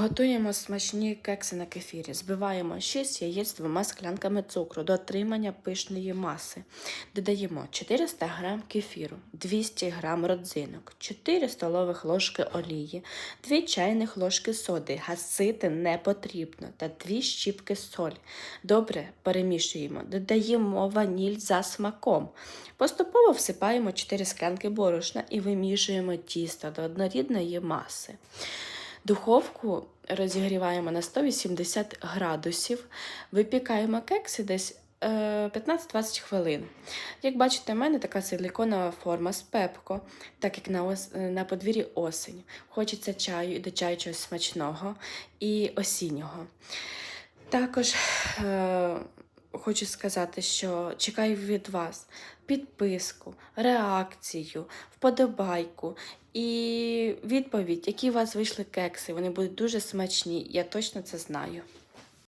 Готуємо смачні кекси на кефірі. Збиваємо 6 яєць з двома склянками цукру до отримання пишної маси. Додаємо 400 г кефіру, 200 г родзинок, 4 столових ложки олії, 2 чайних ложки соди. Гасити не потрібно та 2 щіпки солі. Добре перемішуємо. Додаємо ваніль за смаком. Поступово всипаємо 4 склянки борошна і вимішуємо тісто до однорідної маси. Духовку розігріваємо на 180 градусів, випікаємо кекси десь е, 15-20 хвилин. Як бачите, в мене така силіконова форма з пепко, так як на, ос- е, на подвір'ї осень. Хочеться чаю і до чаю чогось смачного і осіннього. Також е, хочу сказати, що чекаю від вас підписку, реакцію, вподобайку і відповідь, які у вас вийшли кекси. Вони будуть дуже смачні, я точно це знаю.